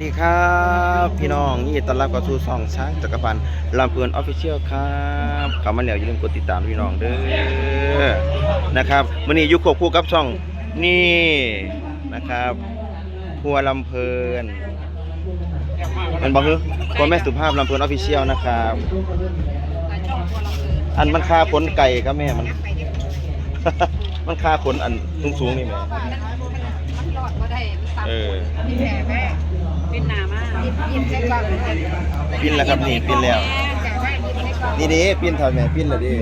สวัสดีครับพี่น้องยินดีต้อนรับเข้าสู่ช่องช้างจักรพันธ์ลำเพลินออฟฟิเชียลครับเข้ามาแล้วอย่าลืมกดติดตามพี่น้องเด้อนะครับวันนี้อยู่ควบคู่กับช่องนี่นะครับครัวลำเพลินมันบอกคือครัวแม่สุภาพลำเพลินออฟฟิเชียลนะครับอันมันค่าขนไก่ครับแม่มัน มันค่าขนอันสูงๆนี่แม่เออ เป็นหนามากปินแล้วครับนี่ปินแล้ว นี่ดิปินถอดแม่ปินแล้วดิ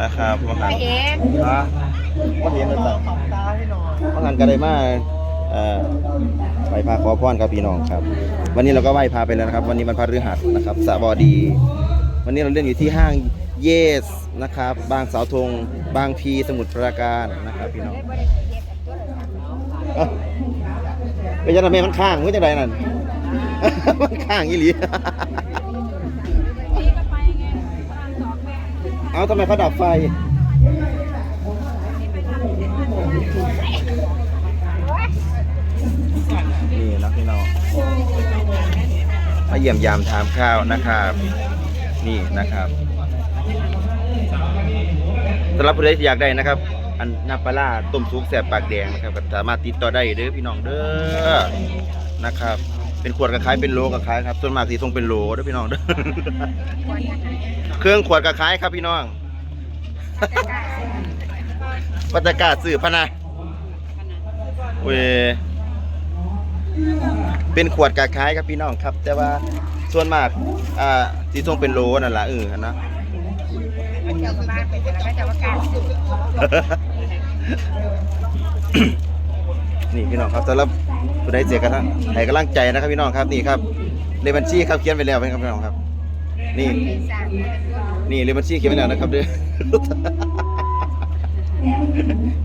นะครับมาหันเองฮะมาเห็นแล้วต่างมาหันกันได้มาเอ่อไปพาขอพรครับพี่น้องครับ วันนี้เราก็ไหว้พาไปแล้วนะครับ วันนี้มันพฤหัสนะครับสบดี วันนี้เราเล่นอยู่ที่ห้าง เยสนะครับ บางสาวธงบางพีสมุทรปราการนะครับพี่น้องเอ้าไปยันทำไมมันข้างมันจะไดนั่น มันข้างอีหลี เอาทำไมเขาดับไฟ นี่นะพี่น้องมาเยี่ยมยามถามข้าวนะครับ นี่นะครับ สำหรับผู้ใดที่อยากได้นะครับ อันนาปลาร้าต้มซุปแสบปากแดงนะครับก็สามารถติดต่อได้เด้อพี่น้องเด้อนะครับ เป็นขวดกระคายเป็นโลกระคายครับส่วนมากสีทรงเป็นโลเด้อพี่น้องเด้อเครื่องขวดกระคายครับพี่น้องบรรยากาศสื่อพนะเวเป็นขวดกระคายครับพี่น้องครับ แต่ว่าส่วนมากอ่าสีทรงเป็นโลนั่นแหละเออนะ นี่พี่น้องครับสำหรับผู้ใดเสียกันนะให้กำลังใจนะครับพี่น้องครับนี่ครับเลบัญชีครับเขียนไปแล้วนครับพี่น้องครับ นี่ นี่เลบัญชีเขียนไปแล้วนะครับเด้อ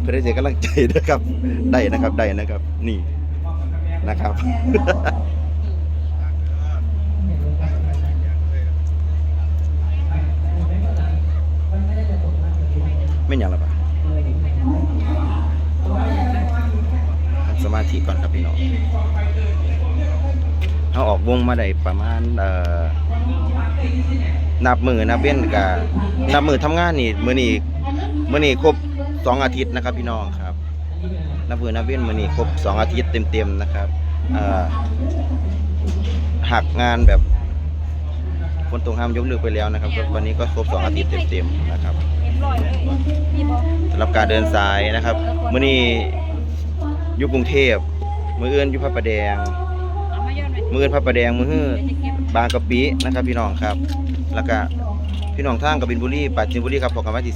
เพื่อได้เสียกำลังใจนะครับ ได้นะครับได้นะครับ นี่นะครับ ไม่อย่างละปะสมาธิก่อนครับพี่น้องเขาออกวงมาได้ประมาณเอ่อนับมือนับเว้นกับนับมือทำงานนี่มือนี่มือนี่ครบสองอาทิตย์นะครับ พี่น้องครับ นับมือนับเว้นมือนี่ครบสองอาทิตย์เต็มๆนะครับเอ่อหักงานแบบคนตรงห้ามยกเลิกไปแล้วนะครับ วันนี้ก็ครบสองอาทิตย์เต็มๆนะครับ รับการเดินสายนะครับมื้อนี้อยู่กรุงเทพมื้ออื่นอยู่พระประแดง มื้ออื่นพระประแดง มื้อฮื้อบางกะปินะครับ พี่น้องครับ แล้วก็พี่น้องทางกบินบุรีปราจีนบุรีครับพบกันวันที่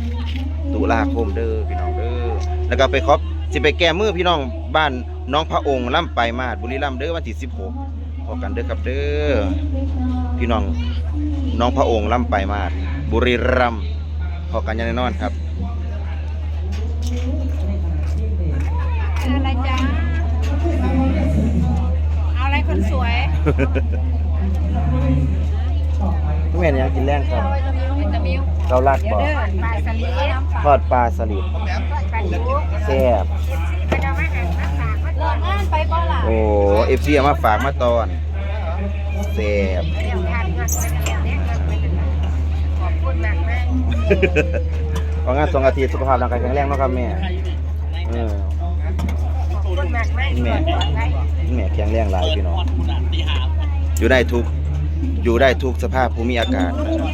15ตุลาคมเด้อพี่น้องเด้อแล้วก็ไปครบสิไปแก้มือพี่น้องบ้านน้องพระองค์ล่ำไปมาดบุรีรัมย์เด้อวันที่16พบกันเด้อครับเด้อพี่น้องน้องพระองค์ล่ำไปมาดบุรีรัมย์พอกันยังแน่นอนครับ อะไรจ้าเอาอะไรคนสวยทุกแม่เนี่ยกินแรงครับวิตามิวเราลาดเดี๋ยวบ่อเด้อปลาสลิดทอดปลาสลิดปลาดุกแซ่บไปเอามาหันมาฝากมาเลิกงานไปบ่ล่ะโอ้เอฟซีเอามาฝากมาตอนแซ่บเดี๋ยวทานงานไปแล้วเนี่ยเงินไปแล้วขอบคุณมากมาก เอางานสองอาทิตย์สุขภาพร่างกายแข็งแรงเนาะครับแม่เออ ขอบคุณมากมาก แม่แม่แข็งแรงหลายพี่น้องอยู่ได้ทุก อยู่ได้ทุกสภาพภูมิอากาศนะครับ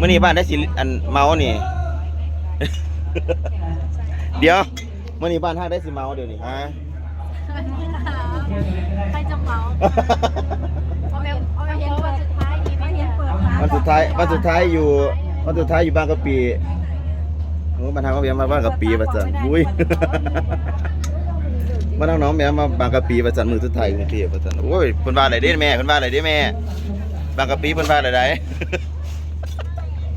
มื่อนี้บ้านได้สิอันเมานี่ เดี๋ยวมื่อนี้บ้านท่าได้สิเมาเดี๋ยวนี้ฮะใครจะเมาเอาแม่เอาแม่เห็นวันสุดท้ายอีไม่เห็นเปิดร้านวันสุดท้ายวันสุดท้ายอยู่ วันสุดท้ายอยู่บางกะปิโอ้มาทางเขาเบียมาบางกะปิประจันอุ้ยมาน้องน้องแม่มาบางกะปิประจันมือสุดท้ายกรุงเทพประจันโอ้ยเพิ่นว่าอะไรเด้แม่เพิ่นว่าอะไรเด้แม่ บางกะปิเพิ่นว่าอะไรได้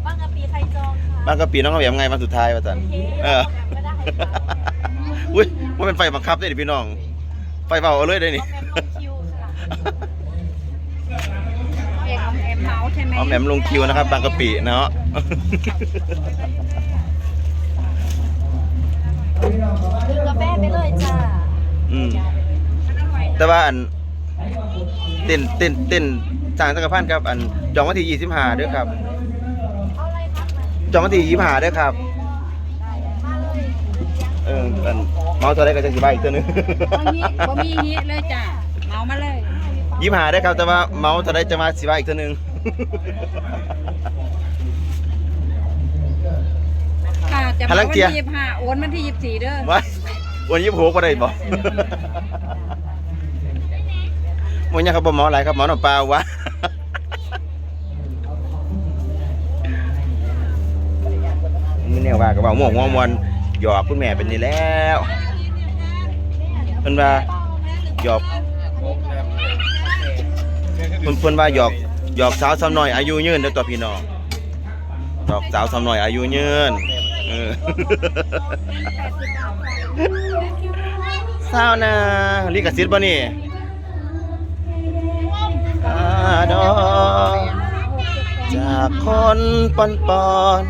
บางกะปีใครจองค่ะบางกะปิน้องเขาเบียไงวันสุดท้ายประจันเออก็ได้อุ้ยมันเป็นไฟบังคับได้ดิพี่น้อง ไฟเบาเอาเลยได้นี่ แม่ลงคิวค่ะเรียกเอาแอมเมาส์ใช่ไหมอมแอมลงคิวนะครับบางกะปิเนาะดื่มกาแฟไปเลยจ้าอืมแต่ว่าอันเต้นเต้นเต้นสร้างสังกพันธ์ครับ อันจองวันที่ยี่สิบห้าด้วยครับเอาอะไรครับมาจองวันที่ยี่สิบห้าด้วยครับมาเลยเอออันเมาเท่าไรก็จะสิบาอีกตัวหนึง บ่มีบ่มีฮิเลยจ้ะเมามาเลย ยี่สิบห้าได้ครับแต่ว่าเมาเท่าไรจะมาสิบาอีกตัวหนึง ค่ะจะพลัมางวันเจียที่ยี่สิบห้าโอนวันที่ยี่สิบสี่เด้อว่าวันยี่สิบหกก็ได้บ่มันยังครับบ่เมาอะไรครับเมาหน่อเปล่าวะนี่เนี่ยว่ากับว่าม่วงหัวมวนหยอกคุณแม่เป็นนี่แล้วเพิ่นว่าหยอกเพิ่นเพิ่นว่าหยอก หยอกสาวสาวน้อยอายุยืนเด้อตัวพี่น้องหยอกสาวสาวน้อยอายุยืนเออสาวนาลิขสิทธิ์บ่นี่อาดอกจากคนปอนปอน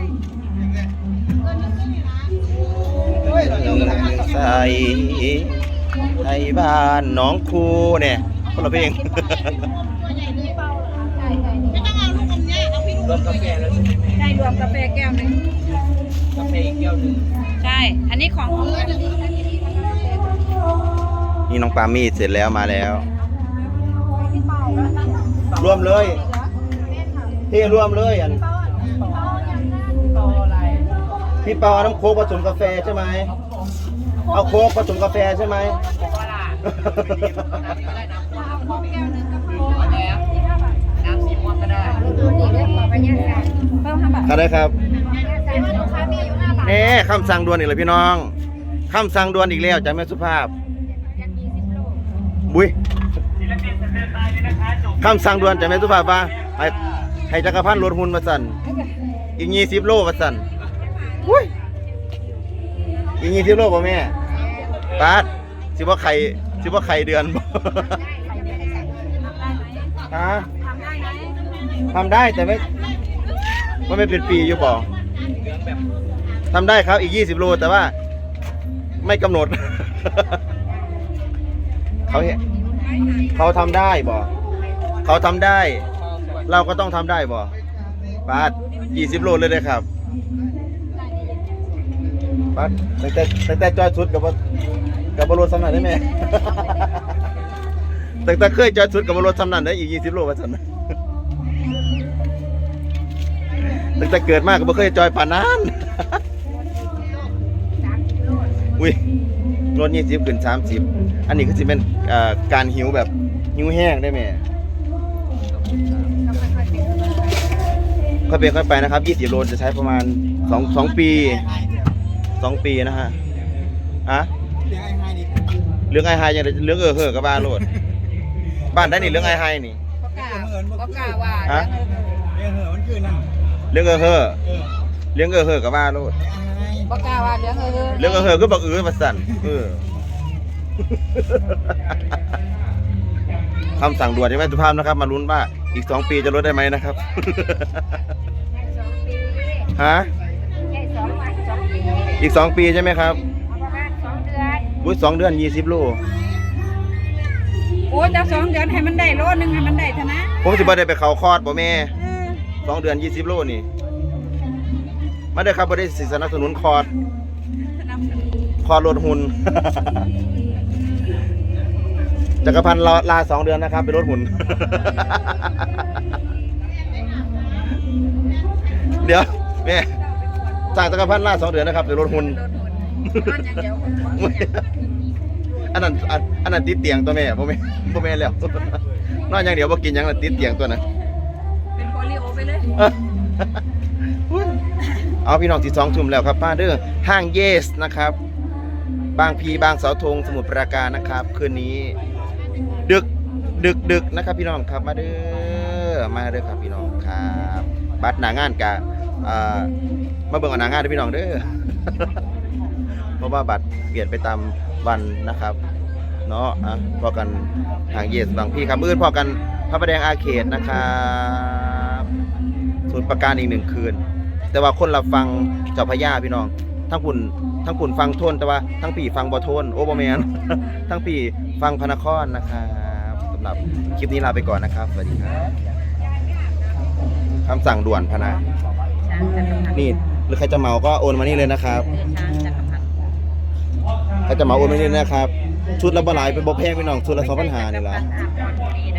ใส่ไทยบ้านหน้องคูเนี่ยคนละเพลง ได้รวมกาแฟแก้วหนึ่งกาแฟแก้วหนึ่งใช่ อันนี้ของเพื่อนนี่น้องปามี่เสร็จแล้วมาแล้ว รวมเลยเทรวมเลยอันพี่เปาเอาน้ำโค้กผสมกาแฟใช่ไหมเอาโค้กผสมกาแฟใช่ไหมน้ำสีม่วง ก็ได้เพิ่มห้าบได้ครับแต่ว่าลูกค้ามีอายุห้าบาทเน่คำสั่งด่วนอีกเลยพี่น้องคำสั่งด่วนอีกแล้วจาแม่สุภาพ บุ้ยคำสั่งด่วนจาแม่สุภาพว่าให้ให้จักรพันธ์ลดหุ่นมาสั่นอีกยี่สิบโลมาสั่นบุ้ยอีกยี่สิบโลป่ะแม่ปาดสิว่าไข่สิว่าไข่เดือนบ่ฮะ ทำได้แต่ไม่มันไม่เป็นปีอยู่บ่ทำได้ครับอีก 20 โล แต่ว่า ไม่กำหนด เขาเห็นเขาทำได้บ่เขาทำได้ เราก็ต้องทำได้บ่ปาด20 โลเลยนะครับปาดตั้งแต่ตั้งแต่จอยสุดกับกับบรถสำนันได้ไหมตั้งแต่เคยจอยสุดกับบรถสำนันได้อีก 20 โลว่าสัน ตั้งแต่เกิดมากก็บ่เคยจอยป่านนั้นอุ้ยรถยี่สิบขึ้นสามสิบอันนี้ก็จะเป็นเอ่อการหิวแบบหิวแห้งได้ไหมค่อยเป็นค่อยไปนะครับยี่สิบโลจะใช้ประมาณสองสองปีสองปีนะฮะอะเรื่องไอไฮยังเรื่องเออเหอะกับบ้านโลดบ้านได้นี่เรื่องไอไฮนี่ก็กล้าก็กล้าว่าฮะเรื่องเหอะมันคือนั่น เรื่องเออเหอะเออเรื่องเออเหอะกับบ้านโลดก็กล้าว่าเรื่องเออเรื่องเออก็บอกเออมาสั่นเออคำสั่งด่วนใช่ไหมสุภาพนะครับ มาลุ้นว่าอีกสองปีจะลดได้ไหมนะครับ สองปีฮะ ใช่สองวันสองปีอีกสองปีใช่ไหมครับเอาประมาณสองเดือนอุ้ยสองเดือนยี่สิบโลโอ้จะสองเดือนให้มันได้โลนึงให้มันได้เท่านะผมสิบ่ได้ไปเขาคอร์ดบ่แม่เออ สองเดือนยี่สิบโลนี่มาได้อครับบ่ได้สิสนับสนุนคอร์ดสนับสนุนคอร์ดลดหุ่นจักรพันธ์ลาลาสองเดือนนะครับไปลดหุ่น เดี๋ยวแม่จากจักรพันธ์ลาสองเดือนนะครับไปลดหุ่นโดนหุ่นนอนอย่างเดียวอันนั้นอันอันนั้นติดเตียงตัวแม่บ่แม่นบ่แม่นแล้วนอนอย่างเดียวบ่กินหยังน่ะติดเตียงตัวนั้นเป็น โปลิโอไปเลยเอาพี่น้องที่สองทุ่มแล้วครับป้าเด้อห้างเยสนะครับ บางพีบางเสาธงสมุทรปราการนะครับ คืนนี้ ดึกดึกดึกนะครับ พี่น้องครับมาเด้อมาเด้อครับพี่น้องครับ บัตรหนางานกะมาเบิ่งเอาหนางานเด้อพี่น้องเด้อ เพราะว่าบัตรเปลี่ยนไปตามวันนะครับเนาะอะพอกันทางเยสบางพี่ครับมืดพอกันพระประแดงอาเขตนะครับ สมุทรปราการอีกหนึ่งคืน แต่ว่าคนละฟังเจ้าพระยาพี่น้อง ทั้งคุณทั้งคุณฟังโทนแต่ว่าทั้งปีฟังบ่โทนโอ้บ่แมนทั้งปีฟังพนครนะครับสำหรับคลิปนี้ลาไปก่อนนะครับสวัสดีครับคำสั่งด่วนพนะช้านี่หรือใครจะเหมาก็โอนมานี่เลยนะครับใครจะเหมาโอนมานี่เลยนะครับชุดละบ่หลายเป็นบ่แพงพี่น้องชุดละ2,500นี่ล่ะไม่ใช่จักรพรรดิอาบน้ำบุรีนะ